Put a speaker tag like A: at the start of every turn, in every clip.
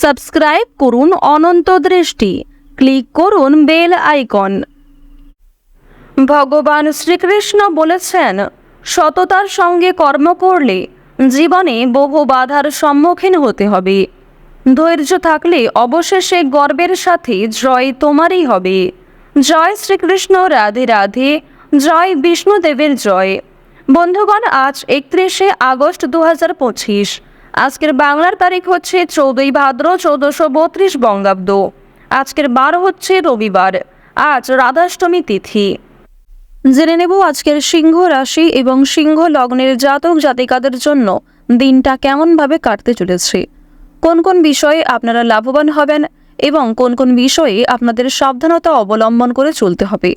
A: Subscribe করুন অনন্ত দৃষ্টি। Click করুন বেল আইকন। ভগবান শ্রীকৃষ্ণ বলেছেন, সততার সঙ্গে কর্ম করলে জীবনে বহু বাধার সম্মুখীন হতে হবে। ধৈর্য থাকলে অবশেষে গর্বের সাথে জয় তোমারই হবে। জয় শ্রীকৃষ্ণ, রাধে রাধে, জয় বিষ্ণুদেবের জয়। বন্ধুগণ, আজ একত্রিশে আগস্ট দু হাজার পঁচিশ। আজকের বাংলার তারিখ হচ্ছে চৌদ্দই ভাদ্র চৌদ্দশো বত্রিশ বঙ্গাব্দ। আজকের বার হচ্ছে রবিবার। আজ রাধাষ্টমী তিথি। জেনে নেব আজকের সিংহ রাশি এবং সিংহ লগ্নের জাতক জাতিকাদের জন্য দিনটা কেমনভাবে কাটতে চলেছে। কোন কোন বিষয়ে আপনারা লাভবান হবেন এবং কোন কোন বিষয়ে আপনাদের সাবধানতা অবলম্বন করে চলতে হবে।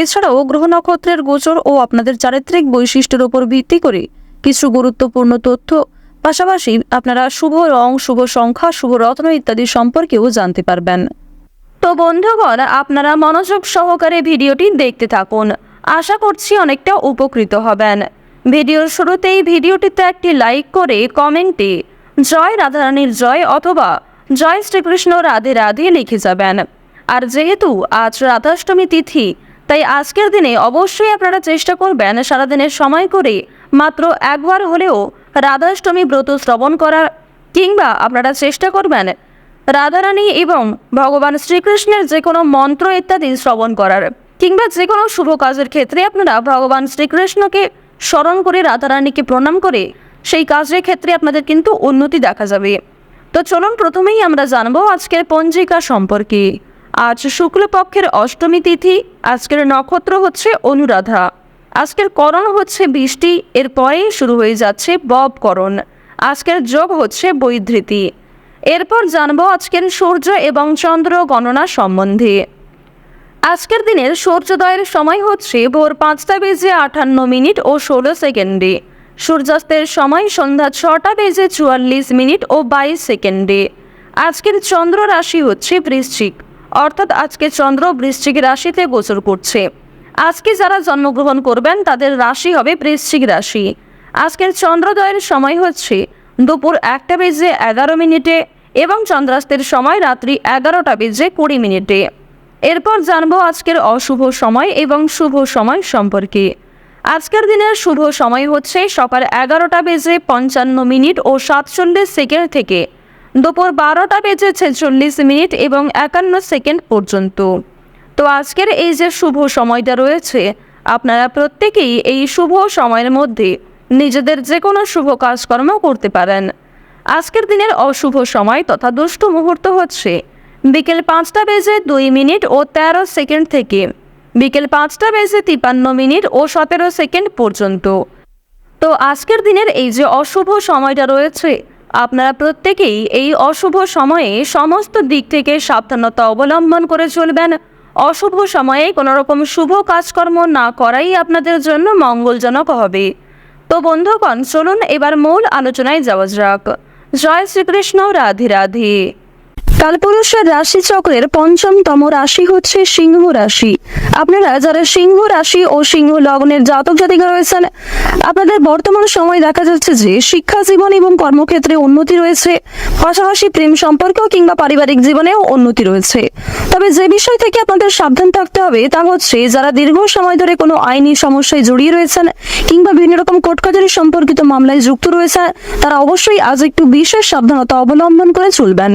A: এছাড়াও গ্রহ নক্ষত্রের গোচর ও আপনাদের চারিত্রিক বৈশিষ্ট্যের উপর ভিত্তি করে কিছু গুরুত্বপূর্ণ তথ্য পাশাপাশি আপনারা শুভ রং, শুভ সংখ্যা, শুভ রত্ন ইত্যাদি সম্পর্কেও জানতে পারবেন। তো বন্ধুগণ, আপনারা মনোযোগ সহকারে ভিডিওটি দেখতে থাকুন। আশা করছি অনেকটা উপকৃত হবেন। ভিডিওর শুরুতেই ভিডিওটিতে একটি লাইক করে কমেন্টে জয় রাধারানীর জয় অথবা জয় শ্রীকৃষ্ণ রাধে রাধে লিখে যাবেন। আর যেহেতু আজ রাধাষ্টমী তিথি, তাই আজকের দিনে অবশ্যই আপনারা চেষ্টা করবেন সারাদিনের সময় করে মাত্র একবার হলেও রাধাষ্টমী ব্রত শ্রবণ করার কিংবা আপনারা চেষ্টা করবেন রাধারানী এবং ভগবান শ্রীকৃষ্ণের যে কোনো মন্ত্র ইত্যাদি শ্রবণ করার, কিংবা যে কোনো শুভ কাজের ক্ষেত্রে আপনারা ভগবান শ্রীকৃষ্ণকে স্মরণ করে রাধারানীকে প্রণাম করে সেই কাজের ক্ষেত্রে আপনাদের কিন্তু উন্নতি দেখা যাবে। তো চলুন প্রথমেই আমরা জানব আজকের পঞ্জিকা সম্পর্কে। আজ শুক্লপক্ষের অষ্টমী তিথি, আজকের নক্ষত্র হচ্ছে অনুরাধা। আজকের করণ হচ্ছে বৃষ্টি, এরপরেই শুরু হয়ে যাচ্ছে ববকরণ আজকের যোগ হচ্ছে বৈধৃতি। এরপর জানব আজকের সূর্য এবং চন্দ্র গণনা সম্বন্ধে। আজকের দিনের সূর্যোদয়ের সময় হচ্ছে ভোর পাঁচটা বেজে আটান্ন মিনিট ও ষোলো সেকেন্ডে। সূর্যাস্তের সময় সন্ধ্যা ছটা বেজে চুয়াল্লিশ মিনিট ও বাইশ সেকেন্ডে। আজকের চন্দ্র রাশি হচ্ছে বৃশ্চিক, অর্থাৎ আজকে চন্দ্র বৃশ্চিক রাশিতে গোচর করছে। আজকে যারা জন্মগ্রহণ করবেন, তাদের রাশি হবে বৃশ্চিক রাশি। আজকের চন্দ্রোদয়ের সময় হচ্ছে দুপুর একটা বেজে এগারো মিনিটে এবং চন্দ্রাস্তের সময় রাত্রি এগারোটা বেজে কুড়ি মিনিটে। এরপর জানব আজকের অশুভ সময় এবং শুভ সময় সম্পর্কে। আজকের দিনের শুভ সময় হচ্ছে সকাল এগারোটা বেজে পঞ্চান্ন মিনিট ও সাতচল্লিশ সেকেন্ড থেকে। দুপুর বারোটা বেজে ছেচল্লিশ মিনিট এবং একান্ন সেকেন্ড পর্যন্ত। তো আজকের এই যে শুভ সময়টা রয়েছে, আপনারা প্রত্যেকেই এই শুভ সময়ের মধ্যে নিজেদের যে কোনো শুভ কাজকর্ম করতে পারেন। আজকের দিনের অশুভ সময় তথা দুষ্ট মুহূর্ত হচ্ছে বিকেল পাঁচটা বেজে দুই মিনিট ও তেরো সেকেন্ড থেকে, বিকেল পাঁচটা বেজে তিপান্ন মিনিট ও সতেরো সেকেন্ড পর্যন্ত। তো আজকের দিনের এই যে অশুভ সময়টা রয়েছে, আপনারা প্রত্যেকেই এই অশুভ সময়ে সমস্ত দিক থেকে সাবধানতা অবলম্বন করে চলবেন। অশুভ সময়ে কোনো রকম শুভ কাজকর্ম না করাই আপনাদের জন্য মঙ্গলজনক হবে। তো বন্ধুগণ, চলুন এবার মূল আলোচনায় যাওয়া যাক। জয় শ্রীকৃষ্ণ, রাধে রাধে। কালপুরুষের রাশি চক্রের পঞ্চমতম রাশি হচ্ছে সিংহ রাশি। আপনারা যারা সিংহ রাশি ও সিংহ লগ্নের জাতক জাতিকা রয়েছেন, আপনাদের বর্তমান সময় দেখা যাচ্ছে যে শিক্ষা জীবন এবং কর্মক্ষেত্রে উন্নতি রয়েছে। পাশাপাশি প্রেম সম্পর্ক কিংবা পারিবারিক জীবনেও উন্নতি রয়েছে। তবে যে বিষয় থেকে আপনাদের সাবধান থাকতে হবে তা হচ্ছে যারা দীর্ঘ সময় ধরে কোনো আইনি সমস্যায় জড়িয়ে রয়েছেন কিংবা বিভিন্ন রকম কোর্টকাজারি সম্পর্কিত মামলায় যুক্ত রয়েছে তারা অবশ্যই আজ একটু বিশেষ সাবধানতা অবলম্বন করে চলবেন।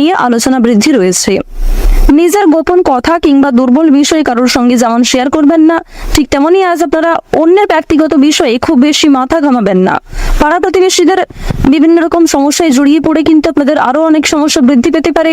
A: নিয়ে আলোচনা বৃদ্ধি রয়েছে। নিজের গোপন কথা কিংবা দুর্বল বিষয় কারোর সঙ্গে যেমন শেয়ার করবেন না, ঠিক তেমনই আজ আপনারা অন্যের ব্যক্তিগত বিষয়ে খুব বেশি মাথা ঘামাবেন না। পাড়া প্রতিবেশীদের বিভিন্ন রকম সমস্যায় জড়িয়ে পড়ে কিন্তু আপনাদের আরও অনেক সমস্যা বৃদ্ধি পেতে পারে।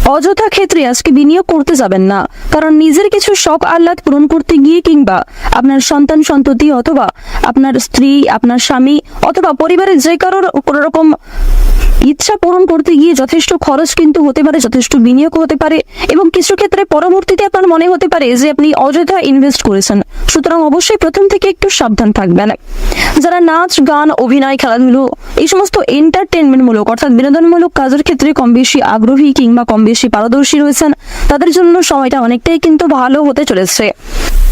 A: অযথা ক্ষেত্রে আজকে বিনিয়োগ করতে যাবেন না। কারণ নিজের কিছু শখ আহ্লাদ পূরণ করতে গিয়ে কিংবা আপনার সন্তান, সন্ততি অথবা আপনার স্ত্রী, আপনার স্বামী অথবা পরিবারের যে কারোর কোনো রকম ইচ্ছা পূরণ করতে গিয়ে যথেষ্ট খরচ কিন্তু হতে পারে, যথেষ্ট বিনিয়োগ হতে পারে এবং কিছু ক্ষেত্রে পরবর্তীতে আপনার মনে হতে পারে যে আপনি অযথা ইনভেস্ট করেছেন। সুতরাং অবশ্যই প্রথম থেকে একটু সাবধান থাকবেন। যারা নাচ, গান, অভিনয়, খেলাধুলো এই সমস্ত এন্টারটেনমেন্টমূলক অর্থাৎ বিনোদনমূলক কাজের ক্ষেত্রে কম বেশি আগ্রহী কিংবা কম বেশি পারদর্শী রয়েছেন, তাদের জন্য সময়টা অনেকটাই কিন্তু ভালো হতে চলেছে।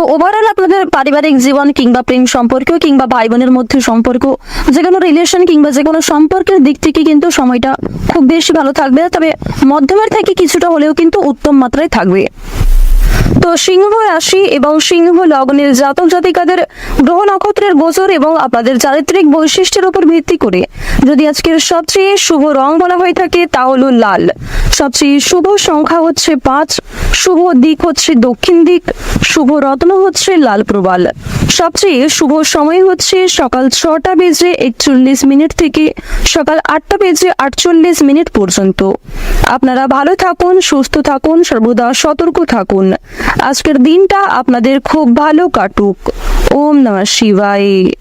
A: তো ওভারঅল আপনাদের পারিবারিক জীবন কিংবা প্রেম সম্পর্ক কিংবা ভাই বোনের মধ্যে সম্পর্ক, যে কোনো রিলেশন কিংবা যে কোনো সম্পর্কের দিক থেকে কিন্তু সময়টা খুব বেশি ভালো থাকবে। তবে মধ্যমের থেকে কিছুটা হলেও কিন্তু উত্তম মাত্রায় থাকবে। তো সিংহ রাশি এবং সিংহ লগ্নের জাতক জাতিকাদের গ্রহ নক্ষত্রের গোচর এবং আপনাদের চারিত্রিক বৈশিষ্ট্যের উপর ভিত্তি করে যদি আজকের সবচেয়ে শুভ রং বলা হয়ে থাকে, তা হল লাল। সবচেয়ে শুভ সংখ্যা হচ্ছে পাঁচ, শুভ দিক হচ্ছে দক্ষিণ দিক, শুভ রত্ন হচ্ছে লাল প্রবাল। সবচেয়ে শুভ সময় হচ্ছে সকাল ছটা বেজে একচল্লিশ মিনিট থেকে সকাল আটটা বেজে আটচল্লিশ মিনিট পর্যন্ত। আপনারা ভালো থাকুন, সুস্থ থাকুন, সর্বদা সতর্ক থাকুন। আজকের দিনটা আপনাদের খুব ভালো কাটুক। ওম নমঃ শিবায়।